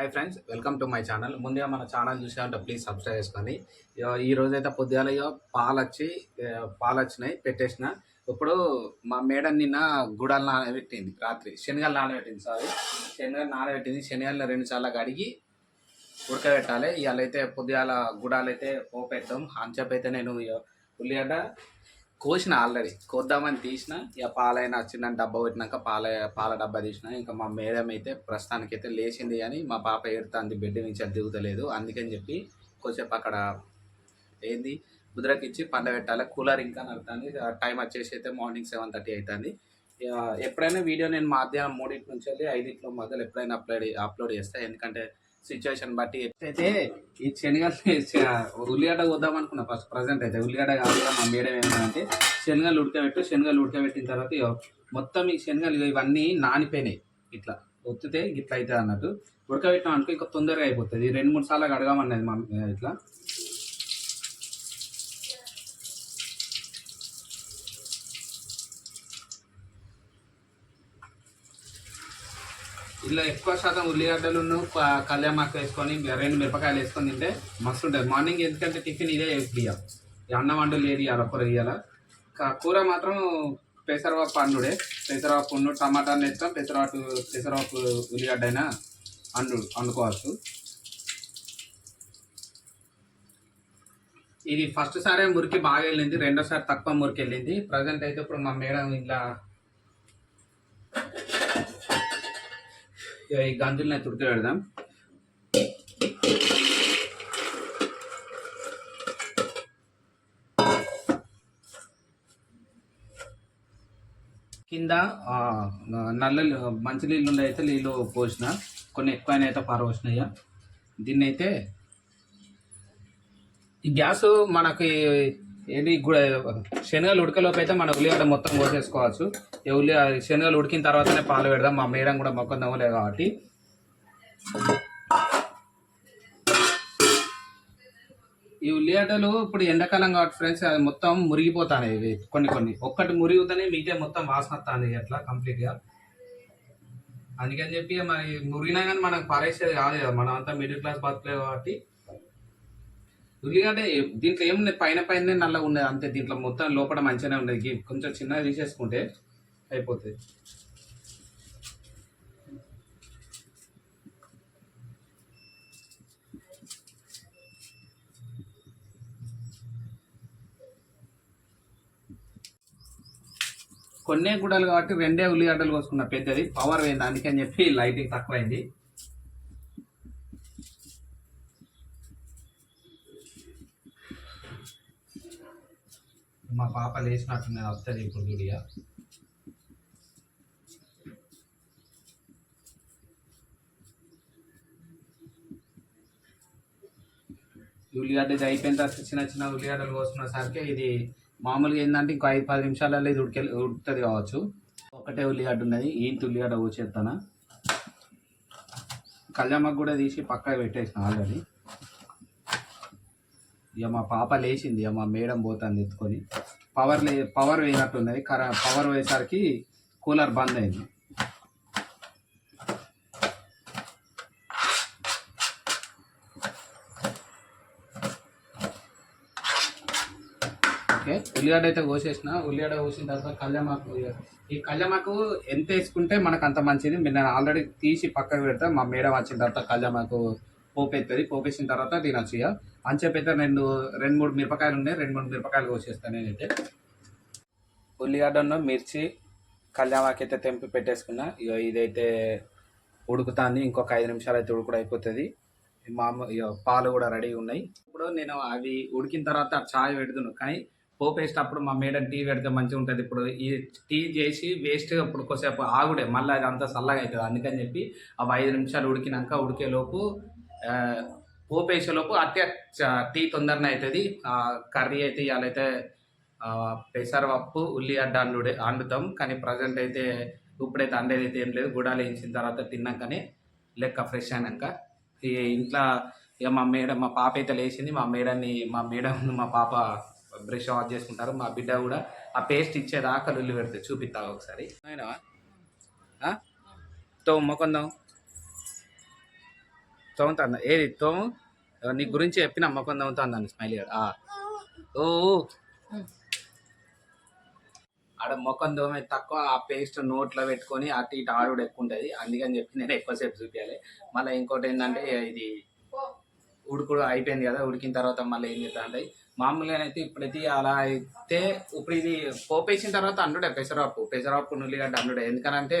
Hi friends welcome to my channel ముందుగా మన channel చూసామంటే ప్లీజ్ సబ్స్క్రైబ్ చేసుకోండి. ఇగో ఈ రోజైతే పొద్దుగాల ఇగో పాలు వచ్చి పాలు వచ్చినాయి పెట్టేసిన. ఇప్పుడు మా మేడం నిన్న గుడాలు నానబెట్టింది రాత్రి. శనగలు నానబెట్టింది సారీ శనగలు నానబెట్టింది శనగలు రెండు సార్లు కడిగి ఉడకబెట్టాలి. ఇవాళ అయితే పొద్దుగాల గుడాలు అయితే పోపెట్టాం. అంచపు అయితే నేను ఉల్లిగడ్డ కోసిన ఆల్రెడీ. కోద్దామని తీసిన ఇక పాలైన చిన్న డబ్బా పెట్టినాక పాల పాల డబ్బా తీసిన ఇంకా మా మేడం అయితే ప్రస్తుతానికి అయితే లేచింది కానీ మా పాప ఎడుతుంది బెడ్ నుంచి అది దిగుతలేదు. అందుకని చెప్పి కొంచెంసేపు అక్కడ ఏంది ముద్రకిచ్చి ఇచ్చి పండబెట్టాలి కూలర్ ఇంకా నడుతుంది. టైం వచ్చేసి అయితే మార్నింగ్ సెవెన్ థర్టీ అవుతుంది ఇక ఎప్పుడైనా వీడియో నేను మధ్యాహ్నం మూడింటి నుంచి వెళ్ళి ఐదింట్లో మొదలు ఎప్పుడైనా అప్లోడ్ అప్లోడ్ చేస్తాను ఎందుకంటే సిచ్యువేషన్ బట్టి అయితే ఈ శనగలు ఉల్లిగడ్డ వద్దాం అనుకున్నా ఫస్ట్ ప్రజెంట్ అయితే. ఉల్లిగడ్డ కాకుండా మా మేడం ఏంటంటే శనగలు ఉడకబెట్టు శనగలు ఉడకబెట్టిన తర్వాత మొత్తం ఈ శనగలు ఇవన్నీ నానిపోయినాయి. ఇట్లా ఒత్తితే ఇట్లా అవుతుంది అన్నట్టు ఉడకబెట్టినాం అనుకో ఇంకా తొందరగా అయిపోతుంది. రెండు మూడు సార్లు అడగమన్నది మా ఇట్లా. ఇలా ఎక్కువ శాతం ఉల్లిగడ్డలు కళ్యామాకు వేసుకొని రెండు మిరపకాయలు వేసుకొని తింటే మస్తు ఉంటుంది. మార్నింగ్ ఎందుకంటే టిఫిన్ ఇదే ఇయ్యాలి అన్నం వండు లేదు ఇవ్వాలి కూర ఇవ్వాలి కూర మాత్రం పెసరవాపు అండుడే పెసరవాపు ఉండు టమాటాలు వేస్తాం. పెసరవాపు పెసరవాపు ఉల్లిగడ్డ అయినా అండు వండుకోవచ్చు. ఇది ఫస్ట్ సారే మురికి బాగా వెళ్ళింది రెండోసారి తక్కువ మురికి వెళ్ళింది. ప్రజెంట్ అయితే ఇప్పుడు మా మేడం ఇలా ఈ గంజుల్ని తుడికి పెడదాం. కింద నల్ల మంచి నీళ్ళు అయితే నీళ్ళు పోసిన. కొన్ని ఎక్కువైనా అయితే పారవచ్చినాయి దీన్ని అయితే ఈ గ్యాస్ మనకి ఏది కూడా శనగలు ఉడకలోపు అయితే మన ఉల్లిగడ్డ మొత్తం కోసేసుకోవచ్చు. ఉల్లి శనగలు ఉడికిన తర్వాతనే పాలు పెడదాం. మా మేడం కూడా మొక్కం నవ్వలేదు కాబట్టి. ఈ ఉల్లిగడ్డలు ఇప్పుడు ఎండాకాలం కాబట్టి ఫ్రెండ్స్ అది మొత్తం మురిగిపోతాయి ఇవి. కొన్ని కొన్ని. ఒక్కటి మురిగితేనే మిగతా మొత్తం వాసన అట్లా కంప్లీట్గా. అందుకని చెప్పి మరి మురిగినా కానీ మనకు పారేసేది కాదు కదా. మనం అంతా మిడిల్ క్లాస్ బతకలేదు కాబట్టి ఉల్లిగడ్డ దీంట్లో ఏమి పైన పైన నల్లగా ఉండేది అంతే. దీంట్లో మొత్తం లోపల మంచిగానే ఉండేది కొంచెం చిన్నగా తీసేసుకుంటే అయిపోతుంది కొన్నే గుడ్డలు కాబట్టి రెండే ఉల్లిగడ్డలు కోసుకున్న. పెద్దది. పవర్ పోయింది. అందుకని చెప్పి లైటింగ్ తక్కువైంది. పాప లేచినట్టున్నది వస్తుంది ఇప్పుడు గుడిగా ఉల్లిగడ్డ ఇది అయిపోయిన తర్వాత చిన్న చిన్న ఉల్లిగడ్డలు కోసుకునేసరికి ఇది మామూలుగా ఏంటంటే ఇంకో ఐదు పది నిమిషాలలో ఇది ఉడికే ఉడుకుతుంది కావచ్చు. ఒకటే ఉల్లిగడ్డ ఉన్నది ఏంటి ఉల్లిగడ్డ ఊచేస్తాను కళ్యామకు కూడా తీసి పక్కకు పెట్టేసిన ఆల్రెడీ. ఇక మా పాప లేచింది ఇక మా మేడం పోతుంది ఎత్తుకొని. పవర్ లే పవర్ వేయనట్టున్నది కర పవర్ పోయేసరికి కూలర్ బంద్ అయింది. ఓకే ఉల్లిగడ్డ అయితే కోసేసిన. ఉల్లిగడ్డ కోసిన తర్వాత కళ్యామాకు ఈ కళ్యామాకు ఎంత వేసుకుంటే మనకు అంత మంచిది. నేను ఆల్రెడీ తీసి పక్కకు పెడతా. మా మేడం వచ్చిన తర్వాత కళ్యామాకు పోపెత్తది పోపేసిన తర్వాత తినొచ్చు ఇక అంచెపైతే రెండు రెండు మూడు మిరపకాయలు ఉన్నాయి రెండు మూడు మిరపకాయలు కోసేస్తాను నేనైతే. ఉల్లిగడ్డను మిర్చి కళ్యామాకు అయితే తెంపి పెట్టేసుకున్నా. ఇక ఇదైతే ఉడుకుతాంది ఇంకొక ఐదు నిమిషాలు అయితే ఉడుకుడు అయిపోతుంది మామూలు పాలు కూడా రెడీగా ఉన్నాయి. ఇప్పుడు నేను అవి ఉడికిన తర్వాత చాయ్ పెడుతున్నాను కానీ పోపు వేసేటప్పుడు మా మేడం టీ పెడితే మంచిగా ఉంటుంది ఇప్పుడు ఈ టీ చేసి వేస్ట్ ఇప్పుడు కొద్దిసేపు ఆగుడే. మళ్ళీ అది అంతా చల్లగా అవుతుంది అందుకని చెప్పి అవి ఐదు నిమిషాలు ఉడికినాక ఉడికేలోపు ఆ, పోపు అట్టే చ- టీ తొందరనే అవుతుంది కర్రీ అయితే ఇవాళైతే ఆ, పెసరపప్పు ఉల్లిగడ్డ అండుడే అండుతాం. కానీ ప్రజెంట్ అయితే ఇప్పుడైతే అండేది అయితే ఏం లేదు. గుడాలు వేయించిన తర్వాత తిన్నాకనే లెక్క ఫ్రెష్ అయినాక. ఈ ఇంట్లో ఇక మా మేడం మా పాప అయితే లేచింది. మా మేడాన్ని మా మేడం మా పాప బ్రష్ ఆఫ్ చేసుకుంటారు. మా బిడ్డ కూడా ఆ పేస్ట్ ఇచ్చేదాకా ఉల్లి పెడితే చూపిస్తా ఒకసారి. అయినా? తో మొక్కందాం తోముతాను ఏది తోము నీ గురించి చెప్పిన మొక్కం తోముతాను స్మైల్ గారు ఓ. ఆడ మొఖం దోమే తక్కువ ఆ పేస్ట్ నోట్లో పెట్టుకొని అటు ఇటు ఆడుడు ఎక్కువ ఉంటుంది. అందుకని చెప్పి నేను ఎక్కువసేపు చూపించాలి మళ్ళీ ఇంకోటి ఏంటంటే ఇది ఉడుకుడు అయిపోయింది కదా ఉడికిన తర్వాత మళ్ళీ ఏం చేస్తా అంటే మామూలుగా అయితే ఇప్పుడైతే అలా అయితే ఇప్పుడు ఇది పోపేసిన తర్వాత అండుడే పెసరపప్పు. పెసరపప్పు నుల్లిగడ్డ అండుడే ఎందుకనంటే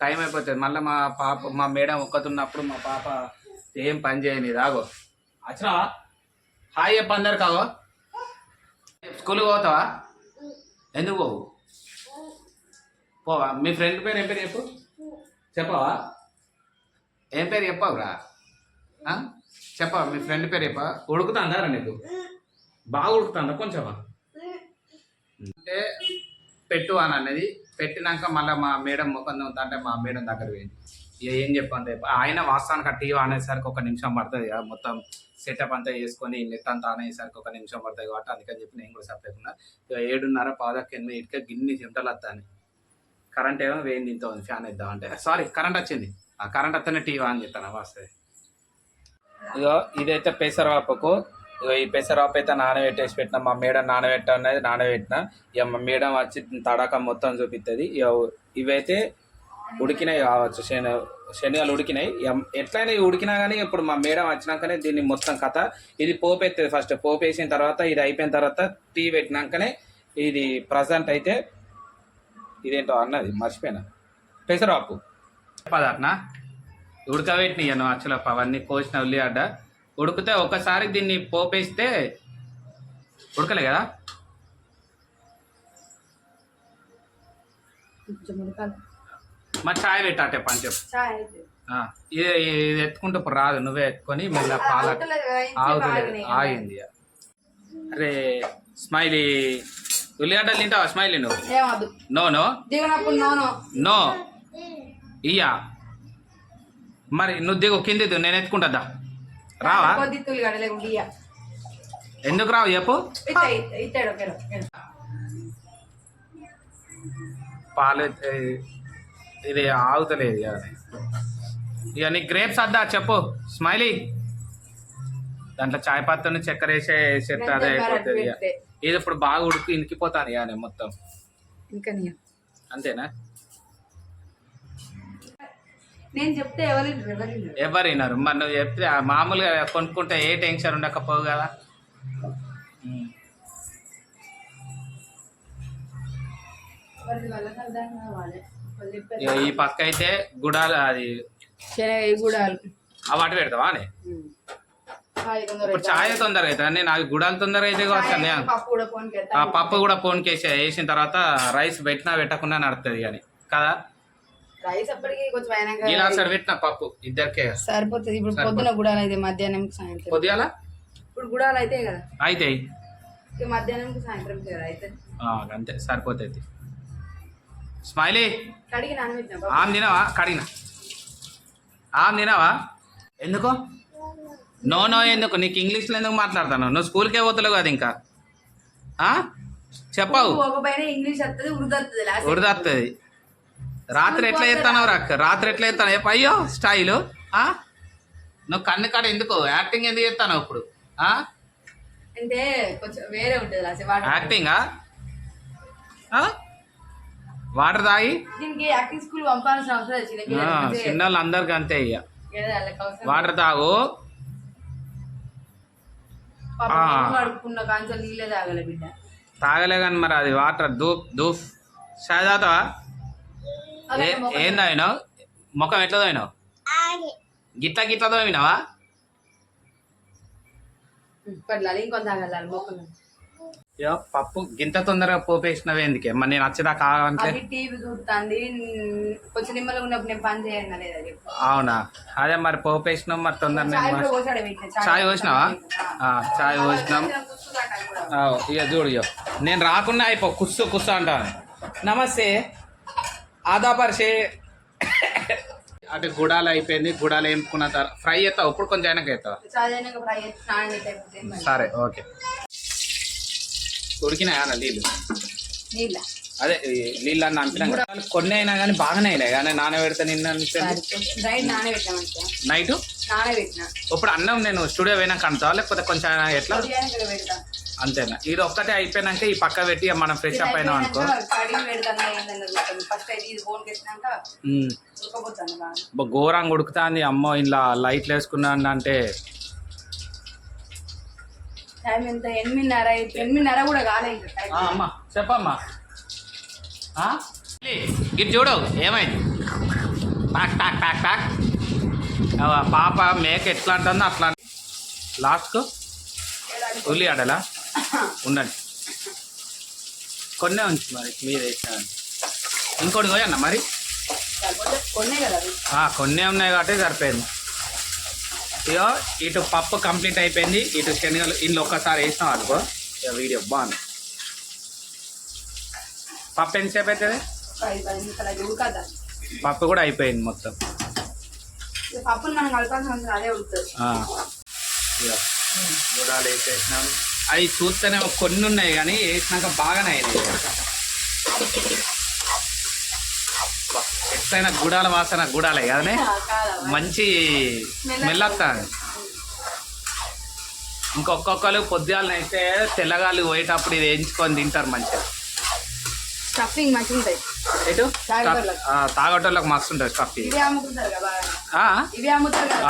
టైం అయిపోతుంది. మళ్ళీ మా పాప మా మేడం ఒక్కతున్నప్పుడు మా పాప ఏం పని చేయని రాగో అచ్చా హాయ్ చెప్ప అందరు కావో స్కూల్కి పోతావా? ఎందుకు పోవు? పోవా? మీ ఫ్రెండ్ పేరు ఏం పేరు చెప్పు? చెప్పవా? ఏం పేరు చెప్పవురా? చెప్పవా? మీ ఫ్రెండ్ పేరు చెప్పా ఉడుకుతుందా రా నీకు? బాగా ఉడుకుతుందా కొంచెమా అంటే పెట్టు అని అనేది పెట్టినాక మళ్ళీ మా మేడం ముఖం అంటే మా మేడం దగ్గర పోయింది. ఏం చెప్పండి? ఆయన వాస్తవానికి ఆ టీవీ అనేసరికి ఒక నిమిషం పడుతుంది కదా మొత్తం సెటప్ అంతా వేసుకొని నెట్ అంతా ఆన్ అయ్యేసరికి ఒక నిమిషం పడుతుంది కాబట్టి అందుకని చెప్పి నేను కూడా సపరేట్ ఇక ఏడున్నర పాదకి ఎనిమిది ఇటుక గిన్ని చింతలు వస్తాను కరెంట్ ఏమో వేయింది ఇంత ఉంది ఫ్యాన్ ఇద్దాం అంటే. సారీ కరెంట్ వచ్చింది. ఆ కరెంట్ వస్తేనే టీవీ ఆన్ చేస్తాను వస్తుంది. ఇగో ఇదైతే పెసరపప్పుకు ఇగో ఈ పెసరవాపు అయితే నానబెట్టేసి పెట్టిన మా మేడం నానబెట్ట అనేది నానబెట్టిన. ఇక మా మేడం వచ్చి తడక మొత్తం చూపిస్తుంది ఇక ఇవైతే ఉడికినాయి కావచ్చు. శని శనగలు ఉడికినాయి. ఎట్లయినా ఉడికినా కానీ ఇప్పుడు మా మేడం వచ్చినాకనే దీన్ని మొత్తం కథ. ఇది పోపు ఫస్ట్ పోపేసిన తర్వాత ఇది అయిపోయిన తర్వాత టీ పెట్టినాకనే ఇది ప్రజెంట్ అయితే ఇదేంటో అన్నది మర్చిపోయినా. పెసరపప్పు చెప్పదట్నా ఉడకబెట్టినాను యాక్చువల్ అవన్నీ కోసిన ఉల్లిగడ్డ ఉడికితే ఒకసారి దీన్ని పోపేస్తే ఉడకలే కదా? కొంచెం ఉడకాలి. మరి చాయ్ పెట్టాటే పని చెప్పు. ఇది ఇది ఎత్తుకుంటే ఇప్పుడు రాదు నువ్వే ఎత్తుకొని మళ్ళీ పాల ఆగినాయి. ఆగింది. అరే స్మైలీ ఉల్లిగడ్డలు తింటావా స్మైలీ నువ్వు? No no. నో ఇయ్యా. మరి నువ్వు దిగు కింది నేను ఎత్తుకుంటుందా రావా. ఎందుకు రావు చెప్పు. పాలు ఇది ఆగుతలేదు ఇక. నీకు గ్రేప్స్ వద్దా చెప్పు స్మైలీ దాంట్లో చాయ్ పత్తుని చక్కెర వేసే చెత్త అదే అయిపోతుంది ఇక. ఇది ఇప్పుడు బాగా ఉడికి ఇనికిపోతాను ఇక నేను మొత్తం. ఇంకా నీ అంతేనా? నేను చెప్తే ఎవరు ఎవరు వినరు మరి నువ్వు చెప్తే మామూలుగా కొనుక్కుంటే ఏ టెన్షన్ ఉండకపోవు కదా. ఈ పక్క అయితే గుడాలు అది గుడాలు. ఆ వాటి పెడతావా అని? ఇప్పుడు చాయ్ తొందరగా అవుతుంది నేను అవి గుడాలు తొందరగా అయితే కావచ్చు ఆ పప్పు కూడా ఫోన్కి వేసి వేసిన తర్వాత రైస్ పెట్టినా పెట్టకుండా నడుతుంది కానీ కదా? రైస్ అప్పటికి కొంచెం అయినాక ఇలా సరి పెట్టిన పప్పు ఇద్దరికే. సరిపోతుంది. ఇప్పుడు. పొద్దున గుడాలు అయితే మధ్యాహ్నం సాయంత్రం. కొద్దిగా ఇప్పుడు గుడాలు అయితే కదా. అయితే మధ్యాహ్నం సాయంత్రం అంతే. సరిపోతుంది. స్మైలీ. ఆమె తినవా? కడిగిన. ఆమె తినవా? ఎందుకు? నో నో ఎందుకు? నీకు ఇంగ్లీష్లో ఎందుకు మాట్లాడతాను? నువ్వు స్కూల్కే పోతలేవు కదా ఇంకా? చెప్పవు. ఇంగ్లీష్ వస్తుంది ఉర్దూ రాత్రి ఎట్లా చేస్తాను రాక్క రాత్రి ఎట్లా చెప్పు అయ్యో స్టైలు? నువ్వు కన్ను కాడ ఎందుకు? యాక్టింగ్ ఎందుకు చేస్తాను ఇప్పుడు? అంటే కొంచెం వేరే ఉంటుంది యాక్టింగా? వాటర్ తాగి? దీనికి యాక్టింగ్ స్కూల్ పంపాల్సిన అవసరం లేదు చిన్న ఆ, పిల్లలకి చిన్న వాళ్ళందరికీ అంతే ఇక. అవసరం వాటర్ తాగు. తాగలే బిడ్డ. తాగలే కానీ మరి అది వాటర్ దూప్ దూఫ్ అలాగే ఏ- మొఖం తాగినావు? ముఖం ఎట్లా తాగినావు? గిట్ల గిట్ల తోమినావా ఇంకొంత ఇగో పప్పు. గింత తొందరగా పోపేసినవే ఎందుకే? మరి నేను వచ్చేదా కావాలంటే? అది టీవీ చూస్తుంది కొంచెం నిమ్మలు ఉన్నప్పుడు నేను పని లేదా చెప్పు. అవునా? అదే మరి పోపేసినాం మరి తొందరగా చాయ్ కూడా పోసాడు పెట్టిన చాయ్ పోసినావా? ఆ, చాయ్ పోసినాం. ఆ, ఇక చూడు ఇక నేను రాకుండా అయిపో కుస్సు కుస్సు అంటాను. నమస్తే. ఆదా పరిచే అంటే గుడాలు అయిపోయింది గుడాలు వేపుకున్న తర్వాత ఫ్రై చేస్తావు ఇప్పుడు కొంచెం అయినాక అవుతావా చాయ్ అయినాక ఫ్రై చేసి స్నానం చేసి అయిపోతే సరే ఓకే. ఉడికినాయా నీళ్ళు? నీళ్ళ? అదే నీళ్ళు అన్న అంటున్నాం కదా. కొన్ని అయినా కానీ బాగానే అయినాయి. కానీ నానబెడితే నిన్న నైట్? ఇప్పుడు అన్నం నేను స్టూడియో పోయినాక అంటావా లేకపోతే కొంచెం ఎట్లా? అంతేనా? ఇది ఒక్కటే అయిపోయినాక ఈ పక్క పెట్టి మనం ఫ్రెష్ అప్ అయినాం అనుకో. ఘోరంగా ఉడుకుతాంది. అమ్మో ఇలా లైట్లు వేసుకున్నాను అంటే టైం ఎంత? ఎనిమిదిన్నర అయితే- ఎనిమిదిన్నర కూడా కాలే ఇంకా టైం. ఆ, అమ్మా చెప్పమ్మా. ఇటు చూడు ఏమైంది? టాక్ టాక్ టాక్ టాక్. పాప మేక ఎట్లా అంటుందో అట్లా లాస్ట్కు? ఉల్లి ఆడలా? ఉండండి. కొన్నే ఉంచు మరి మీరు వేసాను ఇంకోటి పోయన్న మరి? కొన్నే ఉన్నాయి కాబట్టి సరిపోయింది. ఇక ఇటు పప్పు కంప్లీట్ అయిపోయింది. ఇటు శనగలు ఇల్లు ఒక్కసారి వేసినాం అనుకో ఇక వీడియో బాగుంది. పప్పు ఎంతసేపు అవుతుంది పప్పు కూడా అయిపోయింది మొత్తం. చూడాలి వేసేసినాం. అవి చూస్తేనే కొన్ని ఉన్నాయి కానీ వేసినాక బాగానే అయినాయి. ఎట్లయినా గుడాల వాసన గుడాలే కదనే? కాదా మంచి స్మెల్ వస్తుంది. ఇంకొక్కొక్కరు పొద్దుగాలనైతే తెల్లగాలు పోయేటప్పుడు ఇది వేయించుకొని తింటారు మంచిగా. స్టఫింగ్ మంచిగా ఉంటుంది ఎటు? తాగేటోళ్ళకి. మస్తు ఉంటుంది స్టఫ్ ఇవే అమ్ముతారు